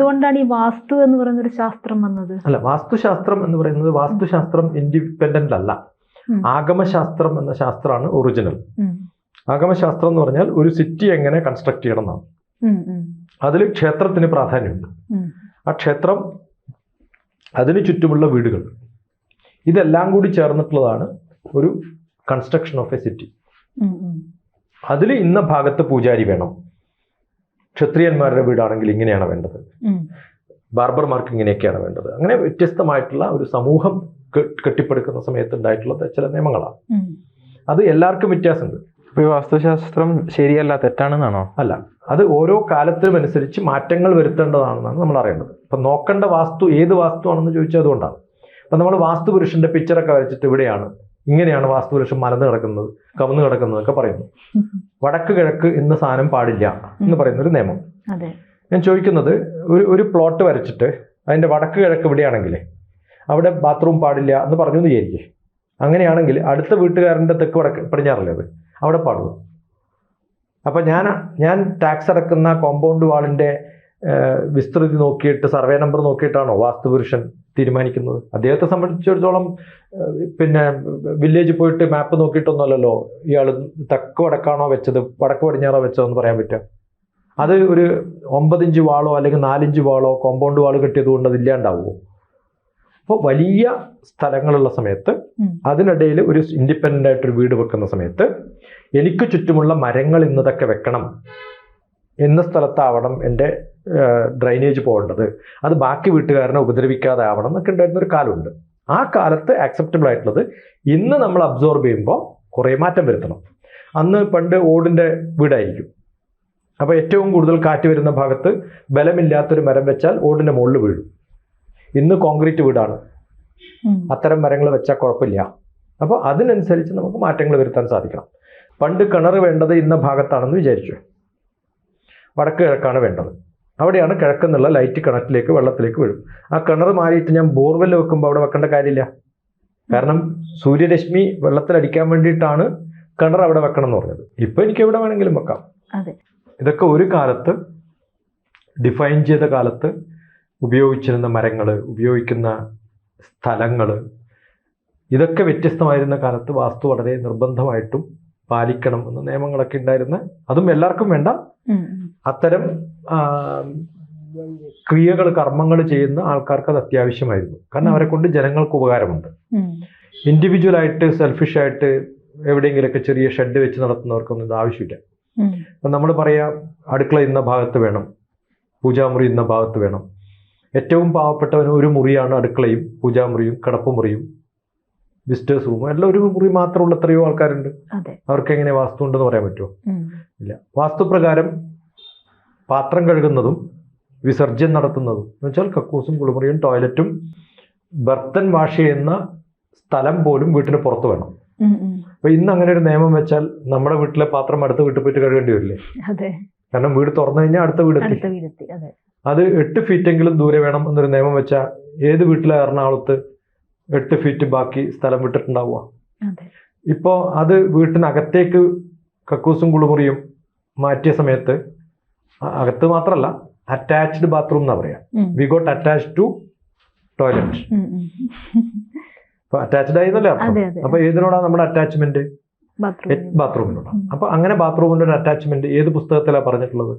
എന്തുകൊണ്ടാണ് ഈ വാസ്തു എന്ന് പറയുന്ന ഒരു ശാസ്ത്രം വന്നത്? അല്ല വാസ്തുശാസ്ത്രം എന്ന് പറയുന്നത് വാസ്തുശാസ്ത്രം ഇൻഡിപെൻഡന്റ് അല്ല. ആഗമശാസ്ത്രം എന്ന ശാസ്ത്രമാണ് ഒറിജിനൽ. ആഗമശാസ്ത്രം എന്ന് പറഞ്ഞാൽ ഒരു സിറ്റി എങ്ങനെ കൺസ്ട്രക്ട് ചെയ്യണം എന്നാണ്. അതിൽ ക്ഷേത്രത്തിന് പ്രാധാന്യമുണ്ട്. ആ ക്ഷേത്രം അതിന് ചുറ്റുമുള്ള വീടുകൾ. ഇതെല്ലാം കൂടി ചേർന്നിട്ടുള്ളതാണ് ഒരു കൺസ്ട്രക്ഷൻ ഓഫ് എ സിറ്റി. അതിൽ ഇന്ന ഭാഗത്ത് പൂജാരി വേണം. ക്ഷത്രിയന്മാരുടെ വീടാണെങ്കിൽ ഇങ്ങനെയാണ് വേണ്ടത്. ബാർബർമാർക്ക് ഇങ്ങനെയൊക്കെയാണ് വേണ്ടത്. അങ്ങനെ വ്യത്യസ്തമായിട്ടുള്ള ഒരു സമൂഹം കെട്ടിപ്പടുക്കുന്ന സമയത്ത് ഉണ്ടായിട്ടുള്ള ചില നിയമങ്ങളാണ്. അത് എല്ലാവർക്കും വ്യത്യാസമുണ്ട്. അപ്പൊ ഈ വാസ്തുശാസ്ത്രം ശരിയല്ല തെറ്റാണെന്നാണോ? അല്ല അത് ഓരോ കാലത്തിനും അനുസരിച്ച് മാറ്റങ്ങൾ വരുത്തേണ്ടതാണെന്നാണ് നമ്മൾ അറിയേണ്ടത്. അപ്പം നോക്കേണ്ട വാസ്തു ഏത് വാസ്തു ആണെന്ന് ചോദിച്ചാൽ അതുകൊണ്ടാണ്. അപ്പം നമ്മൾ വാസ്തു പുരുഷന്റെ പിക്ചറൊക്കെ വരച്ചിട്ട് ഇവിടെയാണ് ഇങ്ങനെയാണ് വാസ്തുപുരുഷൻ മലന്ന് കിടക്കുന്നത് കവന്ന് കിടക്കുന്നതൊക്കെ പറയുന്നു. വടക്ക് കിഴക്ക് എന്ന സാധനം പാടില്ല എന്ന് പറയുന്ന ഒരു നിയമം. ഞാൻ ചോദിക്കുന്നത് ഒരു ഒരു പ്ലോട്ട് വരച്ചിട്ട് അതിന്റെ വടക്ക് കിഴക്ക് ഇവിടെയാണെങ്കിൽ അവിടെ ബാത്റൂം പാടില്ല എന്ന് പറഞ്ഞു എന്ന് വിചാരിക്കേ. അങ്ങനെയാണെങ്കിൽ അടുത്ത വീട്ടുകാരന്റെ തെക്ക് വടക്ക് പടിഞ്ഞാറല്ലേ അത്? അവിടെ പാടുള്ളൂ. അപ്പം ഞാൻ ഞാൻ ടാക്സ് അടക്കുന്ന കോമ്പൗണ്ട് വാളിന്റെ വിസ്തൃതി നോക്കിയിട്ട് സർവേ നമ്പർ നോക്കിയിട്ടാണോ വാസ്തുപുരുഷൻ തീരുമാനിക്കുന്നത്? അദ്ദേഹത്തെ സംബന്ധിച്ചിടത്തോളം പിന്നെ വില്ലേജിൽ പോയിട്ട് മാപ്പ് നോക്കിയിട്ടൊന്നുമല്ലല്ലോ ഇയാൾ തെക്ക് വടക്കാണോ വെച്ചത് വടക്ക് പടിഞ്ഞാറോ വെച്ചതെന്ന് പറയാൻ പറ്റുക. അത് ഒരു ഒമ്പതിഞ്ച് വാളോ അല്ലെങ്കിൽ നാലിഞ്ച് വാളോ കോമ്പൗണ്ട് വാൾ കെട്ടിയത് കൊണ്ട് അതില്ലാണ്ടാവുമോ? അപ്പോൾ വലിയ സ്ഥലങ്ങളുള്ള സമയത്ത് അതിനിടയിൽ ഒരു ഇൻഡിപെൻഡന്റ് ആയിട്ടൊരു വീട് വെക്കുന്ന സമയത്ത് എനിക്ക് ചുറ്റുമുള്ള മരങ്ങൾ ഇന്നതൊക്കെ വെക്കണം. എന്ന സ്ഥലത്താവണം എന്റെ ഡ്രൈനേജ് പോകേണ്ടത്. അത് ബാക്കി വീട്ടുകാരനെ ഉപദ്രവിക്കാതെ ആവണം എന്നൊക്കെ ഉണ്ടായിരുന്ന ഒരു കാലമുണ്ട്. ആ കാലത്ത് ആക്സെപ്റ്റബിൾ ആയിട്ടുള്ളത് ഇന്ന് നമ്മൾ അബ്സോർബ് ചെയ്യുമ്പോൾ കുറേ മാറ്റം വരുത്തണം. അന്ന് പണ്ട് ഓടിന്റെ വീടായിരിക്കും. അപ്പോൾ ഏറ്റവും കൂടുതൽ കാറ്റ് വരുന്ന ഭാഗത്ത് ബലമില്ലാത്തൊരു മരം വെച്ചാൽ ഓടിന്റെ മുകളിൽ വീഴും. ഇന്ന് കോൺക്രീറ്റ് വീടാണ്. അത്തരം മരങ്ങൾ വെച്ചാൽ കുഴപ്പമില്ല. അപ്പോൾ അതിനനുസരിച്ച് നമുക്ക് മാറ്റങ്ങൾ വരുത്താൻ സാധിക്കണം. പണ്ട് കിണർ വേണ്ടത് ഇന്ന ഭാഗത്താണെന്ന് വിചാരിച്ചു. വടക്ക് കിഴക്കാണ് വേണ്ടത്. അവിടെയാണ് കിഴക്കെന്നുള്ള ലൈറ്റ് കിണറ്റിലേക്ക് വെള്ളത്തിലേക്ക് വീഴും. ആ കിണർ മാറിയിട്ട് ഞാൻ ബോർവെൽ വെക്കുമ്പോൾ അവിടെ വെക്കേണ്ട കാര്യമില്ല. കാരണം സൂര്യരശ്മി വെള്ളത്തിലടിക്കാൻ വേണ്ടിയിട്ടാണ് കിണർ അവിടെ വെക്കണം എന്ന് പറഞ്ഞത്. ഇപ്പം എനിക്ക് എവിടെ വേണമെങ്കിലും വെക്കാം. ഇതൊക്കെ ഒരു കാലത്ത് ഡിഫൈൻ ചെയ്ത കാലത്ത് ഉപയോഗിച്ചിരുന്ന മരങ്ങൾ ഉപയോഗിക്കുന്ന സ്ഥലങ്ങൾ ഇതൊക്കെ വ്യത്യസ്തമായിരുന്ന കാലത്ത് വാസ്തു വളരെ നിർബന്ധമായിട്ടും പാലിക്കണം എന്ന നിയമങ്ങളൊക്കെ ഉണ്ടായിരുന്ന അതും എല്ലാവർക്കും വേണ്ട. അത്തരം ക്രിയകൾ കർമ്മങ്ങൾ ചെയ്യുന്ന ആൾക്കാർക്ക് അത് അത്യാവശ്യമായിരുന്നു. കാരണം അവരെ കൊണ്ട് ജനങ്ങൾക്ക് ഉപകാരമുണ്ട്. ഇൻഡിവിജ്വൽ ആയിട്ട് സെൽഫിഷ് ആയിട്ട് എവിടെയെങ്കിലുമൊക്കെ ചെറിയ ഷെഡ് വെച്ച് നടത്തുന്നവർക്കൊന്നും ഇത് ആവശ്യമില്ല. അപ്പം നമ്മൾ പറയാം അടുക്കള ഇന്ന ഭാഗത്ത് വേണം പൂജാമുറി ഇന്ന ഭാഗത്ത് വേണം. ഏറ്റവും പാവപ്പെട്ടവന് ഒരു മുറിയാണ് അടുക്കളയും പൂജാമുറിയും കിടപ്പുമുറിയും വിസിറ്റേഴ്സ് റൂമും എല്ലാം ഒരു മുറി മാത്രമുള്ള എത്രയോ ആൾക്കാരുണ്ട്. അവർക്ക് എങ്ങനെ വാസ്തു ഉണ്ടെന്ന് പറയാൻ പറ്റുമോ. ഇല്ല. വാസ്തുപ്രകാരം പാത്രം കഴുകുന്നതും വിസർജ്യം നടത്തുന്നതും. എന്ന് വെച്ചാൽ കക്കൂസും കുളിമുറിയും ടോയ്ലറ്റും ബർത്തൻ വാഷ് ചെയ്യുന്ന സ്ഥലം പോലും വീട്ടിന് പുറത്ത് വേണം. അപ്പൊ ഇന്ന് അങ്ങനെ ഒരു നിയമം വെച്ചാൽ നമ്മുടെ വീട്ടിലെ പാത്രം അടുത്ത വീട്ടിൽ പോയിട്ട് കഴുകേണ്ടി വരില്ലേ? കാരണം വീട് തുറന്നു കഴിഞ്ഞാൽ അടുത്ത വീടെത്തി അതെ. എട്ട് ഫീറ്റെങ്കിലും ദൂരെ വേണം എന്നൊരു നിയമം വെച്ചാൽ ഏത് വീട്ടിലെ എറണാകുളത്ത് എട്ട് ഫീറ്റ് ബാക്കി സ്ഥലം വിട്ടിട്ടുണ്ടാവുക? അതെ. ഇപ്പോൾ അത് വീട്ടിനകത്തേക്ക് കക്കൂസും കുളിമുറിയും മാറ്റിയ സമയത്ത് അകത്ത് മാത്രമല്ല അറ്റാച്ച്ഡ് ബാത്റൂം എന്നാ പറയാ. We got attach to toilet. Attached ആയിരുന്നല്ലേ അർത്ഥം? അപ്പൊ ഏതിനോടാ നമ്മുടെ അറ്റാച്ച്മെന്റ് ബാത്റൂം ബാത്റൂമിനോടാണ്. അപ്പൊ അങ്ങനെ ബാത്റൂമിന്റെ ഒരു അറ്റാച്ച്മെന്റ് ഏത് പുസ്തകത്തിലാണ് പറഞ്ഞിട്ടുള്ളത്.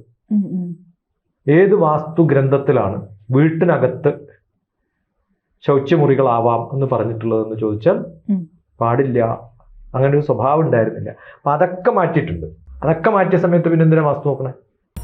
ഏത് വാസ്തു ഗ്രന്ഥത്തിലാണ് വീട്ടിനകത്ത് ശൗച്യമുറികളാവാം എന്ന് പറഞ്ഞിട്ടുള്ളതെന്ന് ചോദിച്ചാൽ പാടില്ല. അങ്ങനെ ഒരു സ്വഭാവം ഉണ്ടായിരുന്നില്ല. അപ്പൊ അതൊക്കെ മാറ്റിയിട്ടുണ്ട്. അതൊക്കെ മാറ്റിയ സമയത്ത് പിന്നെ എന്തിനാ വാസ്തു നോക്കണേ?